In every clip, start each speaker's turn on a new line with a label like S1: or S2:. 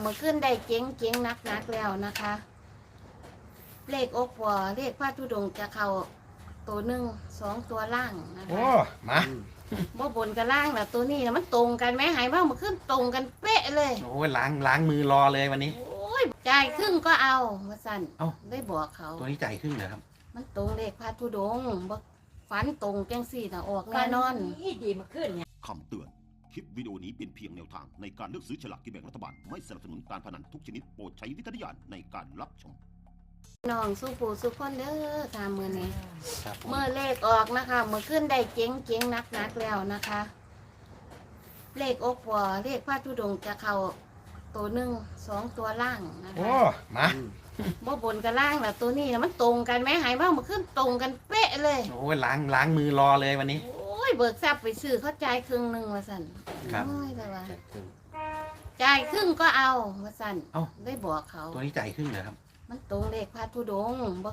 S1: เมื่อขึ้นได้เจ๊งเจ๊งนักนักๆแล้วนะคะ เลขอกวอเลขพระธุดงค์จะเข้าตัวหนึ่งสองตัวล่างนะ
S2: โอ้
S1: คะ
S2: มา
S1: บ่บนกับล่างแล้วตัวนี้นะมันตรงกันไหมหายว่าเมื่อขึ้นตรงกันเป๊ะเลย
S2: โอ้ยล้างล้างมือรอเลยวันนี้
S1: โอ้ยจ่ายครึ่งก็เอาว่าสั่น
S2: เอ้า
S1: ได้บอกเขา
S2: ตัวนี้ใจายครึ่งเหรอครับ
S1: มันตรงเลขพระธุดงค์บ่ฝันตรงจังสี่นะออกแน่นอน
S3: ดีดีมาขึ้นเนี่ย
S4: คำเตือน คลิปวิดีโอนี้เป็นเพียงแนวทางในการเลือกซื้อฉลากกินแบ่งรัฐบาล ไม่สนับสนุนการพนันทุกชนิดโปรดใช้วิจารณญาณในการรับชม
S1: น้องสู้ปู่สู้คนเด้อตามมือนี้
S2: ครับผม
S1: เมื่อเลขออกนะคะ เมื่อขึ้นได้เจ๊งเจ๊งนักนักๆแล้วนะคะ เลขอกวอเลขพระธุดงค์จะเข้าตัวหนึ่งสองตัวล่างนะ
S2: โอ้
S1: คะ
S2: มา
S1: บ่บนกับล่างแล้วตัวนี้นะมันตรงกันไหมหายว่าเมื่อขึ้นตรงกันเป๊ะเลย
S2: โอ้ยล้างล้างมือรอเลยวันนี้
S1: โอ้ ยเบิกทรัพย์ไปซื้อเขาจ่ายครึ่งหนึ่งว่าสั่น
S2: ครับ
S1: โอ้ยแต่ว่าจ่ายครึ่งก็เอาว่าสั่น
S2: เอ้า
S1: ได้บอกเขา
S2: ตัวนี้ใจายครึ่งเหรอครับ
S1: มันตรงเลขพระธุดงค์บ่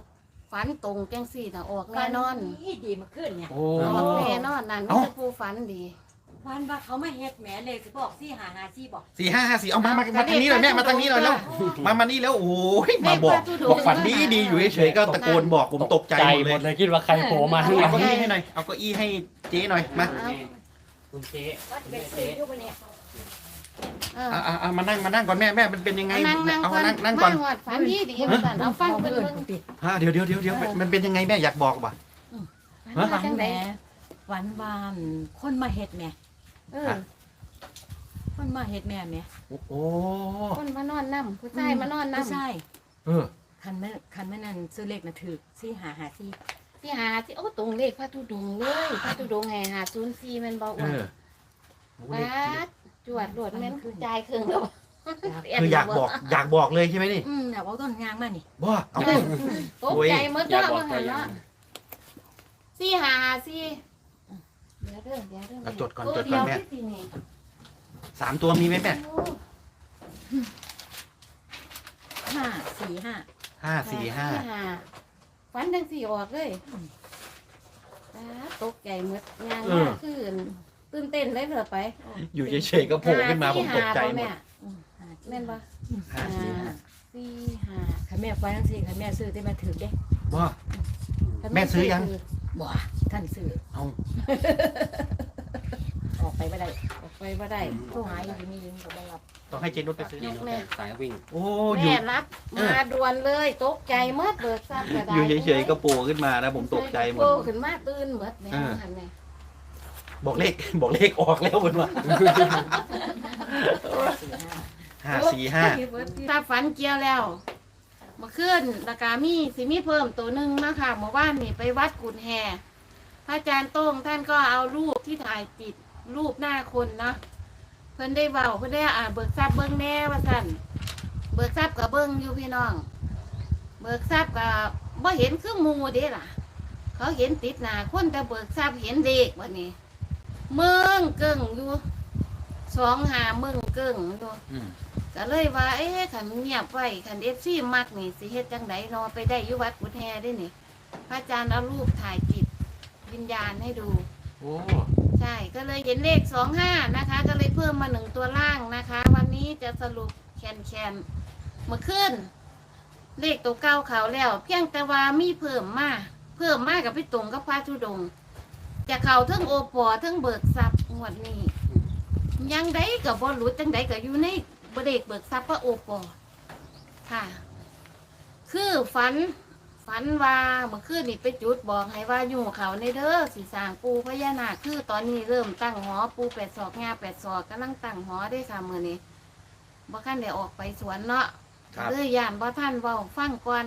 S1: ฝันตรงจังสี่นะออกแน่นอน
S3: ดีดีมาขึ้นเนี่ย
S2: โอ้
S1: ออกแน่นอนนั่นมิ
S2: เอ้า
S1: จะผู้ฝันดี
S3: วันว่าเขามาเฮ็ดแหมเลยสิบอกซี่หาหาซี่บอก
S2: สี่ห้าห้าสี่เอามามามาทางนี้เลยแม่มาทางนี้เลยแล้วมามานี่แล้วโอ้ยมาบอก
S1: เลขพระธุดงค์
S2: บอกฝันดีดีอยู่เฉยๆก็ตะโกนบอกผมตกใจหมด
S5: ห
S2: เล
S5: ม
S2: ย
S5: ดเลยคิดว่าใครโผล่มาข้างห
S2: เอา
S5: ลัง
S2: เก้าอี้ให้หน่อยเอาเก้าอี้ให้เจ๊หน่อยมา
S1: เอา
S5: คุณเจ๊
S3: ว่าจะไปซื้ออยู่บนเนี่ย
S1: เออ
S2: เอาเอาเอามานั่งมานั่งก่อนแม่แม่มันเป็นยังไง
S1: นั่งนั่ง
S2: เอา
S1: ก่อน
S2: นั่งนั่งก่อน
S1: มาหอดฝันดีดีว่าสั่นเอาฟังเพิ่นเบิ่ง
S2: ฮะเดี๋ยวเดี๋ยวเดี๋ยวเดี๋ยวมันเป็นยังไงแม่อยากบอกป่ะ
S1: ฝัน
S3: ฝั
S1: ว่านจัง
S3: แหม
S1: ได
S3: วันวานคนมาเฮ็ดแหม
S1: เออ
S3: คนมาเฮ็ดแหม่แหม
S2: โอ้โห
S1: คนมานอนนํผู้ชายมานอนนํ
S3: ผู้ชาย
S2: เออ
S3: คันแม่คันแม่นั่นซื้อเลขน่ะถูกซี่หาหาซี่
S1: ที่หาที่โอ้ตรงเลขพระธุดงค์เลยพระธุดงค์ให้หา04แม่นบ่
S2: เอ
S1: อ้วน
S2: อโอ้
S1: ป
S2: เลขา
S1: ดจวดรวดแม่นจ่ายครึ่งแล้ว
S2: คืออยากบอกอยากบอกเลยใช่ไหมนี่
S3: อืมแต่ว่าต้นยางมานี่
S2: ว่าเอา
S1: เออตกใจหมด
S5: อยาก
S1: เนาะ
S5: บอก
S1: ว่า
S5: ตั
S1: หั่
S5: วนอย่า
S1: เนาะ
S5: ง
S1: สี่หาสี่เดี๋ยวเด้อเดี๋ยวเด้อ
S2: เอาจดก่อน
S1: โจ
S2: ดก่อนแม่
S1: เยวที่สี่นี่
S2: สามตัวมีไหมแม่
S1: โอ้
S3: ห้าสี่ห้า
S2: ห้าสี่ห้า
S1: ฝันจังสี่ออกเลย
S3: อืม
S1: ปาดตกใจหมดงานมากขึ้นตื่นเต้นเลยเหรอไป
S2: อยู่เฉยๆก็โผล่ขึ้นมาผมตกใจหมด
S1: แม่
S3: อืมห้า
S1: แม่นปะ
S2: ห้าสี่ห้า
S1: สี่ห้า
S3: คันแม่ฟันจังซี่คันแม่ซื้อที่มาถือเด้
S2: ว่าแม่ซื้อยัง
S3: บ่ ท่านซื้อ
S2: เอา
S3: ออกไปไม่ได้
S1: ออกไปบ่ได้
S3: โทรหาอยู่มียิงก็บ่รับ
S2: ต้องให้เจนุชไปซื้อ
S5: นี่แม่สายวิ่ง
S2: โอ้อยู่
S1: แม่รับมาด่วนเลยตกใจหมดเบิกทราบกระดาษ
S2: อยู่เฉยๆก็โผล่ขึ้นมาแล้วผมตกใจหมด
S1: โผล่ขึ้นมาตื่นหมดแล้ว
S2: เออ
S1: หันแม่
S2: บอกเลขบอกเลขออกแล้วบนว่า
S3: สี่ห้า
S2: ห้าสี่ห้า
S1: ถ้าฝันเกี่ยวแล้วเมาขึ้นราคามีสิมีเพิ่มตัวหนึ่งนะคะเมื่อวานนี่ไปวัดกุนแฮ พระอาจารย์โต้งท่านก็เอารูปที่ถ่ายติดรูปหน้าคนเนาะเพิ่นได้เบาเพิ่นได้อ่าเบิกทรัพย์เบิ้งแน่ว่าสั่นเบิกทรัพย์กับเบิ้งอยู่พี่น้อง เบิกทรัพย์กับบ่เห็นคือหมูเด้ล่ะ เขาเห็นติดหน้าคนแต่เบิกทรัพย์เห็นเด็กวันนี้เมืองเกิ่งอยู่สองหาเมืองเกิ่งอยู่
S2: อืม
S1: ก็เลยว่าเอ๊ะขันเงียบไว้ขันเอฟซีมักนี่สิเฮ็ดจังไดรอไปได้อยุวัดกุฎแฮได้นี่พระอาจารย์เอารูปถ่ายจิต วิญญาณให้ดู
S2: โอ้
S1: ใช่ก็เลยเห็นเลขสองห้านะคะ ก็เลยเพิ่มมาหนึ่งตัวล่างนะคะ วันนี้จะสรุปแคนแคนเมื่อคืนเลขตัวเก้าเขาแล้ว เพียงแต่ว่ามีเพิ่มมาเพิ่มมากกับพี่ตรงกับพระธุดงค์จะเขาทั้งโอปอทั้งเบิกทรัพย์งวดนี้ยังไดกับบอลุดจังไดกับอยู่ในบเดกเบิกทรัพย์พระโอปอค่ะ คือฝัน ฝันว่าเมื่อคืนนี่ไปจุดบอกให้ว่าอยู่เขาในเด้อสีสร้างปูพญานาคคือตอนนี้เริ่มตั้งหอปูแปดศอกงาแปดศอกกำลังตั้งหอได้ค่ะมือนี้บ่คันได้ออกไปสวนเนาะ
S2: ครับ
S1: เลยย่านบ่ท่านเว้าฟังก่อน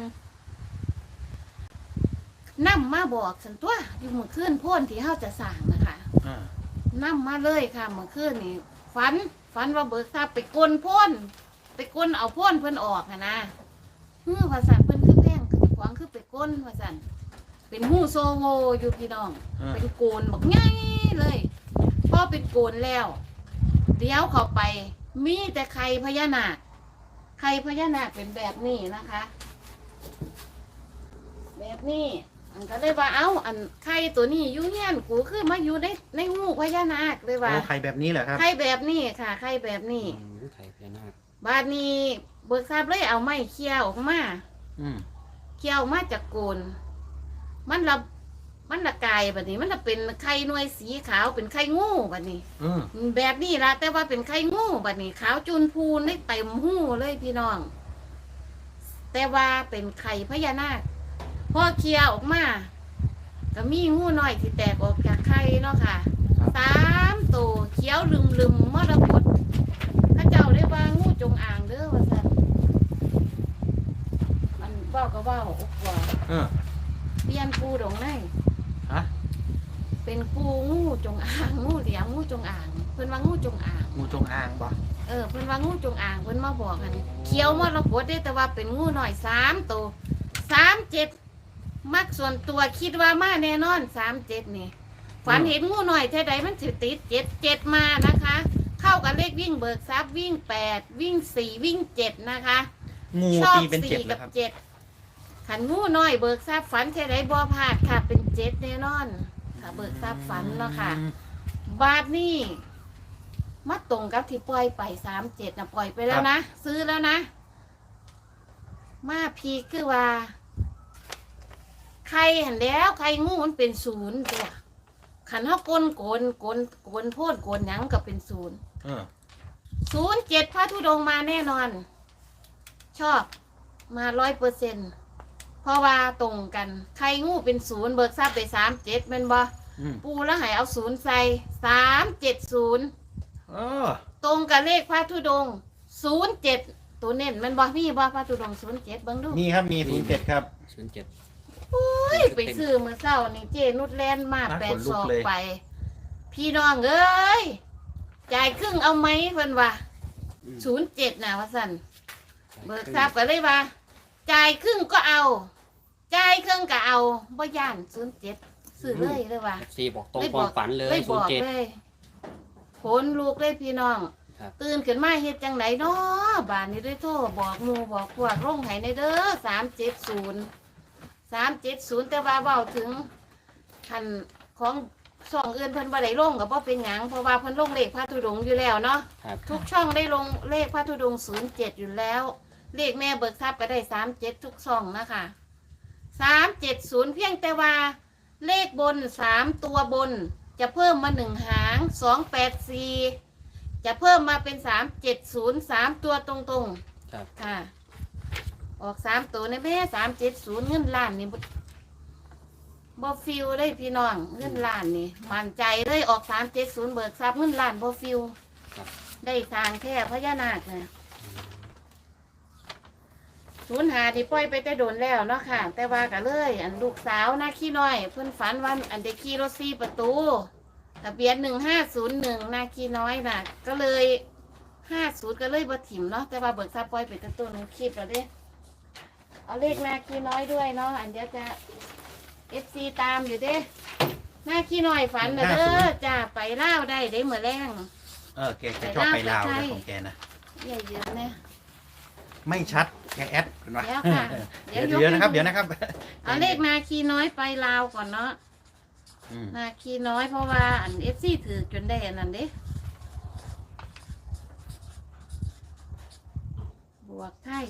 S1: นํมาบอกสันตัวอยู่เมื่อคืนโพ่นที่เฮาจะสร้างนะคะ
S2: อ่า
S1: นํมาเลยค่ะเมื่อคืนนี่ฝันฝันว่าเบิกทรัพย์ไปกลโพ่นไปกลเอาโพ่นเพิ่นออกอะนะเฮ้อว่าสันเพิ่น คือแพงคือขวางคือไปก้นว่าสันเป็นหูโซโวอยู่พี่น้อง
S2: อ่า
S1: เป็นโกนบอกง่ายเลยพอเป็นโกนแล้วเดี๋ยวเข้าไป มีแต่ไข่พญานาคไข่พญานาคเป็นแบบนี้นะคะ แบบนี้อันก็เลยว่าเอ้า อันไข่ตัวนี้อยู่เฮียนกูคือมาอยู่ในในหูพญานาคเลยว่า
S2: โอ้ใครแบบนี้เหรอครับ
S1: ไข่แบบนี้ค่ะไข่แบบนี้
S5: อืมไทยพญานาค
S1: บาดนี้เบิกทราบเลยเอาไม้เคี่ยวออกมา
S2: อืม
S1: เคี่ยวมาจากโกน มันละมันละกายแบบนี้ มันละเป็นไข่หน่วยสีขาวเป็นไข่งูแบบนี้
S2: อืม
S1: แบบนี้ละแต่ว่าเป็นไข่งูแบบนี้ ขาวจุนพูนได้เต็มหูเลยพี่น้อง แต่ว่าเป็นไข่พญานาคพอเคี่ยวออกมาก็มีงูน้อยที่แตกออกจากไข่เนาะค่ะสามตัวเขียวลืมลืมๆมรกตเข้าเจ้าเรียกว่างูจงอางเด้อว่าสันมัน เบ้าก็เบ้าอกว่า
S2: เออ
S1: เปลี่ยนปูดงใน
S2: ฮะ
S1: เป็นปูงูจงอางงูเหลี่ยมงูจงอาง เพิ่นว่างูจงอาง
S2: งูจงอางปะ
S1: เออเพิ่นว่างูจงอางเพิ่นมาบอกกันเขียวมรกตได้แต่ว่าเป็นงูหน่อยสามตัวสามเจ็ดมักส่วนตัวคิดว่ามาแน่นอนสามเจ็ดนี่ฝันเห็นงูหน่อยเท่าใดมันถือติดเจ็ดเจ็ดมานะคะ เข้ากับเลขวิ่งเบิกทรัพย์วิ่งแปดวิ่งสี่วิ่งเจ็ดนะคะ
S2: งู
S1: ชอบ
S2: ตีเป็นเจ็ด
S1: สี่
S2: แล้
S1: กั
S2: วครับ
S1: เจ็ด ขันงูน้อยเบิกทรัพย์ฝันเท่าใดบ่พลาดค่ะ เป็นเจ็ดแน่นอน ค่ะ เบิกทรัพย์ฝันเนาะค่ะ
S2: อืม
S1: บาทนี่มาตรงกับที่ปล่อยไปสามเจ็ดนะปล่อยไปแล้วนะ ซื้อแล้วนะ มาพีคคือว่า ใครเห็นแล้วใครงูมันเป็นศูนย์ตัวขันเท่ากลโกนโกนโกนโพดโกนหยังก็เป็นศูนย์
S2: เออ
S1: ศูนย์เจ็ดพระธุดงค์มาแน่นอน ชอบมาร้อยเปอร์เซ็น เพราะว่าตรงกันใครงูเป็นศูนย์เบิกทราบไปสามเจ็ดแมันบ่
S2: อืม
S1: ปูแล้วใหายเอาศูนย์ใส่สามเจ็ดศูนย์
S2: เออ
S1: ตรงกับเลขพระธุดงศูนย์เจ็ดตัวเน้นแมันบ่มีบ่พระธุดงศูนย์เจ็ดเบิ่งดู
S2: มีครับมีศูนย์เจ็ดครับ
S5: ศูนย์เจ็ด
S1: เฮ้ยไปซื้อมือเศร้านี่เจนุดแลนมา
S2: น่า
S1: แป
S2: ข
S1: ด
S2: นลุ
S1: ศ
S2: ก
S1: อก
S2: เลย
S1: ไป พี่น้องเอ้ยจ่ายครึ่งเอาไหมเพิ่นว่าศูนย์เจ็ดนะว่าสั่นเบิกทราบก็เลยว่า จ่ายครึ่งก็เอาจ่ายครึ่งก็เอาบ่ย่านศูนย์เจ็ดซื้อเลยเลยว่า
S5: ซีบอกตรงความฝันเลย
S1: เลย
S5: ศู
S1: บ
S5: น
S1: อ
S5: ย์
S1: ก
S5: เจ็ด
S1: เลยผลลูกเลยพี่น้อง
S5: ครับ
S1: ตื่นขึ้นมาเฮ็ดจังไหนเนาะบ้านนี้ได้โทรบอกหมูบอกพวกร่งให้ในเด้อสามเจ็ดศูนย์สามเจ็ดศูนย์แต่ว่าเบาถึงคันของสองอื่นเพิ่นบ่ได้ลงกับว่าเป็นหยังเพราะว่าเพิ่นลงเลขพระธุดงค์อยู่แล้วเนาะ
S5: ครับ
S1: ทุกช่องได้ลงเลขพระธุดงค์ศูนย์เจ็ดอยู่แล้ว เลขแม่เบิกทรัพย์ก็ได้สามเจ็ดทุกช่องนะคะสามเจ็ดศูนย์เพียงแต่ว่า เลขบนสามตัวบน จะเพิ่มมาหนึ่งหางสองแปดสี่จะเพิ่มมาเป็นสามเจ็ดศูนย์สามตัวตรงๆ
S5: ครับ
S1: ค่ะ ออกสามตัวในแม่สามเจ็ดศูนย์เงินล้านนี่บ่บ่ฟิวได้พี่น้องเงินล้านนี่มั่นใจเลยออกสามเจ็ดศูนย์เบิกทรัพย์เงินล้านบ่ฟิว
S5: ครับ
S1: ได้ทางแค่พญานาคนะ ศูนย์หาที่ปล่อยไปแต่โดนแล้วเนาะค่ะ แต่ว่าก็เลย อันลูกสาวนะขี้น้อย เพิ่นฝันว่าอันเด็กขี่รถซี่ประตูทะเบียนหนึ่งห้าศูนย์หนึ่งนาขี้น้อยน่ะ ก็เลยห้าศูนย์ก็เลยบ่ถิ่มเนาะแต่ว่าเบิกทรัพย์ปล่อยไปแต่ตัวหนึงคลิปแล้วเด้เอาเลขนาขี้น้อยด้วยเนาะอันเดี๋ยวจะเอฟซีตามอยู่เด้หน้าขี้น้อยฝันนะเด้อจ้าไปเล่าวได้ได้เหมือนแรง
S2: เออแกแกชอบไปลาวนะของแกนะ
S1: อย่าเยอะนะ
S2: ไม่ชัด แกแอดเป็นว่า
S1: แล้วค่ะ
S2: เดี๋ยวเดี๋ยวนะครับ เดี๋ยวนะครับ
S1: เอาเลขนาคีน้อยไปลาวก่อนเนาะ
S2: อืม
S1: นาคีน้อยเพราะว่าอันเอฟซีถือจนได้อันนั้นเด้บวกไทย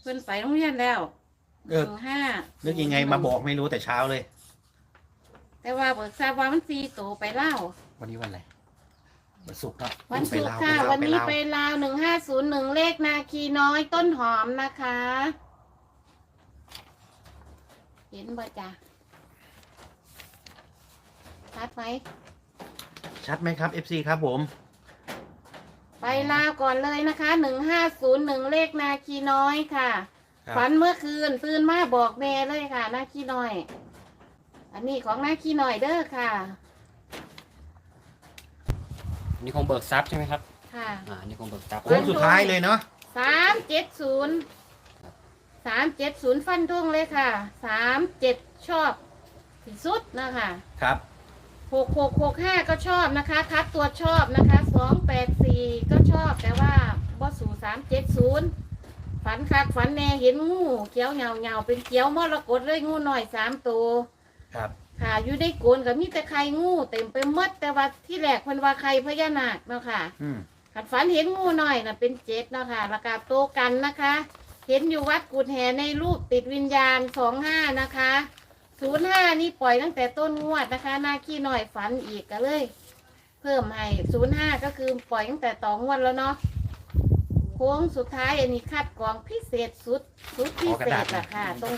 S1: เพิ่นไปโรงเรียนแล้ว
S2: เออ
S1: หนึ่งห้า
S2: นึกยังไงมาบอกไม่รู้แต่เช้าเลย
S1: แต่ว่าเบิกทราบว่ามันซีโตไปเล่าว
S2: วันนี้วันอะไร วันศุกร์เนาะ
S1: วันศุกร์
S2: ไป
S1: ค่ะ
S2: ลาว
S1: วันนี้
S2: ไป
S1: ไป
S2: ลาว
S1: ลาวหนึ่งห้าศูนย์หนึ่งเลขนาคีน้อยต้นหอมนะคะ เห็นบ่จ้ะชัดไหม
S2: ชัดไหมครับ FC ครับผม
S1: ไปลาวก่อนเลยนะคะหนึ่งห้าศูนย์หนึ่งเลขนาคีน้อยค่ะ
S2: ครับ
S1: ฝันเมื่อคืนตื่นมาบอกแม่เลยค่ะนาคีน้อย อันนี้ของนาคีน้อยเด้อค่ะ
S5: อั นนี่ของเบิกทรัพย์ใช่ไหมครับ
S1: ค่ะ
S5: อ่าอันนี่ของเบิกทรัพย์
S2: โค้งสุดท้ายเลยเนาะ
S1: สามเจ็ดศูนย์สามเจ็ดศูนย์ฟันทุ่งเลยค่ะสามเจ็ดชอบที่สุดนะคะ
S2: ครับ
S1: หกหกหกห้าก็ชอบนะคะคัดตัวชอบนะคะสองแปดสี่ก็ชอบแต่ว่าบ่สู่สามเจ็ดศูนย์ฝันคักฝันแน่เห็นงูเขียวเหงาเหงาๆเป็นเขียวมรกตเลยงูหน่อยสามตัว
S2: ครับ
S1: ค่ะ อยู่ในโกนกับมีแต่ไข่งูเต็มไปหมดแต่ว่าที่แรกเพิ่นว่าไข่พญานาคเนาะค่ะ
S2: อืม
S1: ขัดฝันเห็นงูหน่อยนะเป็นเจ็ดเนาะค่ะแล้วก็โตกันนะคะ เห็นอยู่วัดกุดแห่ในรูปติดวิญญาณสองห้านะคะศูนย์ห้านี่ปล่อยตั้งแต่ต้นงวดนะคะหน้าขี้หน่อยฝันอีกก็เลย เพิ่มให้ศูนย์ห้าก็คือปล่อยตั้งแต่ต่องวดแล้วเนาะโค้งสุดท้ายอันนี้คัดกรองพิเศษสุดสุดพิเศษอะค่ะตรง